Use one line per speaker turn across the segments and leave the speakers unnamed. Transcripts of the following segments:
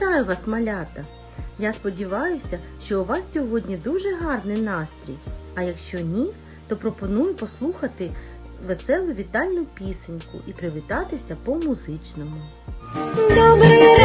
Вітаю вас, малята! Я сподіваюся, що у вас сьогодні дуже гарний настрій. А якщо ні, то пропоную послухати веселу вітальну пісеньку і привітатися по-музичному.
Добрий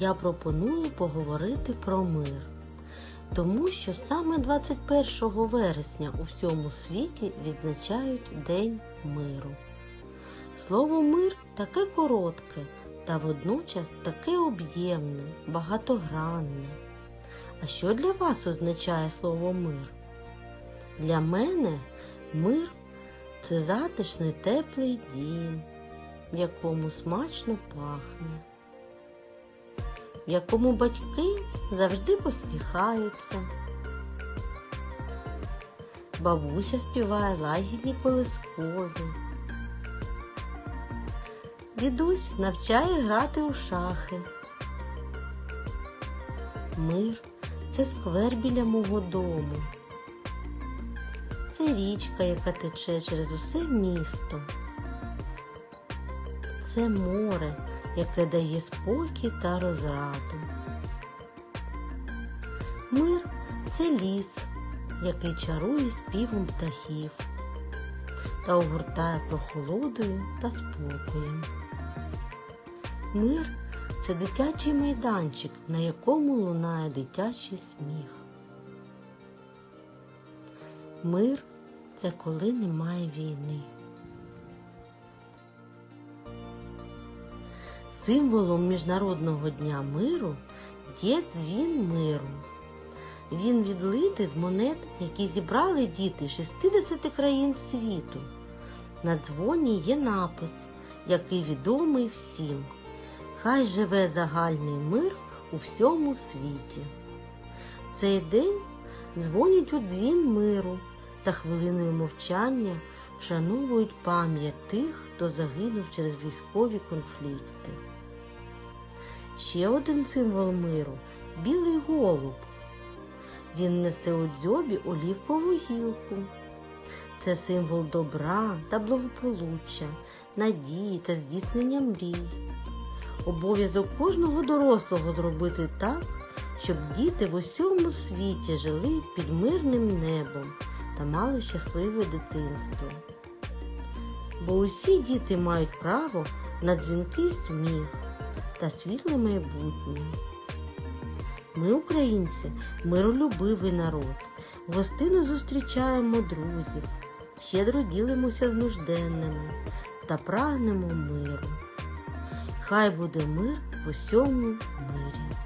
я пропоную поговорити про мир, тому що саме 21 вересня у всьому світі відзначають День миру. Слово мир таке коротке та водночас таке об'ємне, багатогранне. А що для вас означає слово мир? Для мене мир це затишний теплий дім, в якому смачно пахне, в якому батьки завжди посміхаються. Бабуся співає лагідні колискові. Дідусь навчає грати у шахи. Мир це сквер біля мого дому. Це річка, яка тече через усе місто. Це море, яке дає спокій та розраду. Мир це ліс, який чарує співом птахів та огортає прохолодою та спокоєм. Мир це дитячий майданчик, на якому лунає дитячий сміх. Мир це коли немає війни. Символом Міжнародного дня миру є дзвін миру. Він відлитий з монет, які зібрали діти 60 країн світу. На дзвоні є напис, який відомий всім. Хай живе загальний мир у всьому світі. Цей день дзвонять у дзвін миру та хвилиною мовчання вшановують пам'ять тих, хто загинув через військові конфлікти. Ще один символ миру білий голуб. Він несе у дзьобі олівкову гілку. Це символ добра та благополуччя, надії та здійснення мрій. Обов'язок кожного дорослого зробити так, щоб діти в усьому світі жили під мирним небом та мали щасливе дитинство. Бо усі діти мають право на дзвінкий сміх та світле майбутнє. Ми, українці, миролюбивий народ, гостину зустрічаємо друзів, щедро ділимося з нужденними та прагнемо миру. Хай буде мир в усьому мирі.